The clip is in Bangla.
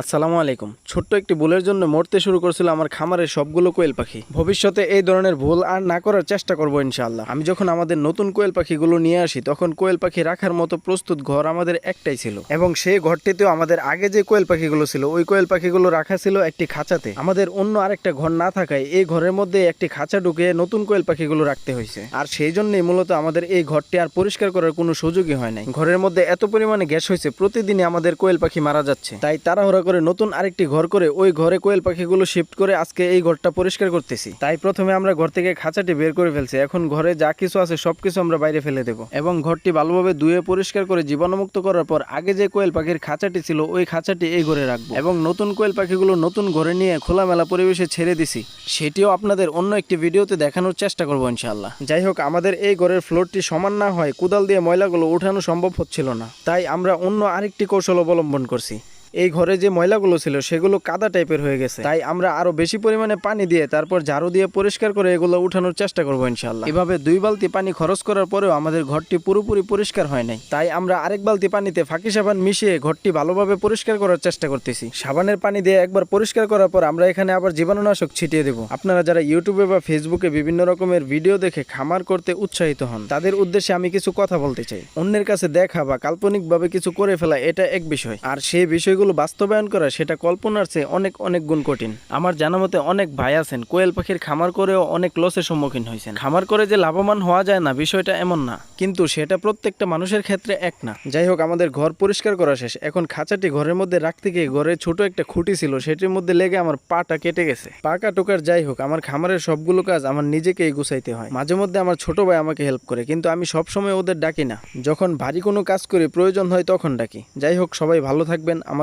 আসসালামু আলাইকুম। ছোট্ট একটি ভুলের জন্য মরতে শুরু করেছিল আমার খামারের সবগুলো কোয়েল পাখি। ভবিষ্যতে এই ধরনের ভুল আর না করার চেষ্টা করব ইনশাল্লাহ আমি যখন আমাদের নতুন কোয়েল পাখিগুলো নিয়ে আসি, তখন কোয়েল পাখি রাখার মতো প্রস্তুত ঘর আমাদের একটাই ছিল। এবং সেই ঘরটিতেও আমাদের আগে যে কোয়েল পাখিগুলো ছিল, ওই কোয়েল পাখিগুলো রাখা ছিল একটি খাঁচাতে। আমাদের অন্য আরেকটা ঘর না থাকায় এই ঘরের মধ্যে একটি খাঁচা ঢুকে নতুন কোয়েল পাখিগুলো রাখতে হয়েছে। আর সেই জন্যই মূলত আমাদের এই ঘরটি আর পরিষ্কার করার কোনো সুযোগই হয় নাই। ঘরের মধ্যে এত পরিমাণে গ্যাস হয়েছে, প্রতিদিনই আমাদের কোয়েল পাখি মারা যাচ্ছে। তাই তাড়াহুড়া করে নতুন আরেকটি ঘর করে ওই ঘরে কোয়েল পাখিগুলো শিফট করে আজকে এই ঘরটা পরিষ্কার করতেছি। তাই প্রথমে আমরা ঘর থেকে খাঁচাটি বের করে ফেলছি। এখন ঘরে যা কিছু আছে সবকিছু আমরা বাইরে ফেলে দেবো। এবং ঘরটি ভালোভাবে ধুয়ে পরিষ্কার করে জীবাণুমুক্ত করার পর আগে যে কোয়েল পাখির খাঁচাটি ছিল, ওই খাঁচাটি এই ঘরে রাখব। এবং নতুন কোয়েল পাখিগুলো নতুন ঘরে নিয়ে খোলামেলা পরিবেশে ছেড়ে দিছি। সেটিও আপনাদের অন্য একটি ভিডিওতে দেখানোর চেষ্টা করব ইনশাল্লাহ যাই হোক, আমাদের এই ঘরের ফ্লোরটি সমান না হয়, কোদাল দিয়ে ময়লাগুলো উঠানো সম্ভব হচ্ছিল না। তাই আমরা অন্য আরেকটি কৌশল অবলম্বন করছি। এই ঘরে যে ময়লাগুলো ছিল, সেগুলো কাদা টাইপের হয়ে গেছে। তাই আমরা আরও বেশি পরিমাণে পানি দিয়ে, তারপর ঝাড়ু দিয়ে পরিষ্কার করে এগুলো উঠানোর চেষ্টা করব ইনশাল্লাহ এভাবে দুই বালতি পানি খরচ করার পরেও আমাদের ঘরটি পুরোপুরি পরিষ্কার হয় নাই। তাই আমরা আরেক বালতি পানিতে ফাঁকি সাবান মিশিয়ে ঘরটি ভালোভাবে পরিষ্কার করার চেষ্টা করতেছি। সাবানের পানি দিয়ে একবার পরিষ্কার করার পর আমরা এখানে আবার জীবাণুনাশক ছিটিয়ে দেবো। আপনারা যারা ইউটিউবে বা ফেসবুকে বিভিন্ন রকমের ভিডিও দেখে খামার করতে উৎসাহিত হন, তাদের উদ্দেশ্যে আমি কিছু কথা বলতে চাই। অন্যের কাছে দেখা বা কাল্পনিকভাবে কিছু করে ফেলা এটা এক বিষয়। আর সেই বিষয়গুলো বাস্তবায়ন করা, সেটা কল্পনার চেয়ে অনেক অনেক গুণ কঠিন। আমার জানা মতে অনেক ভাই আছেন, কোয়েল পাখির খামার করেও অনেক লসের সম্মুখীন হয়েছেন। খামার করে যে লাভবান হওয়া যায় না, বিষয়টা এমন না। কিন্তু সেটা প্রত্যেকটা মানুষের ক্ষেত্রে এক না। যাই হোক, আমাদের ঘর পরিষ্কার করা শেষ। এখন খাঁচাটি ঘরের মধ্যে রাখতে গিয়ে ঘরে ছোট একটা খুঁটি ছিল, সেটির মধ্যে লেগে আমার পাটা কেটে গেছে। পাকা টোকার যাই হোক, আমার খামারের সবগুলো কাজ আমার নিজেকেই গুছাইতে হয়। মাঝে মধ্যে আমার ছোট ভাই আমাকে হেল্প করে, কিন্তু আমি সব সময় ওদের ডাকি না। যখন ভারী কোনো কাজ করি, প্রয়োজন হয় তখন ডাকি। যাই হোক, সবাই ভালো থাকবেন।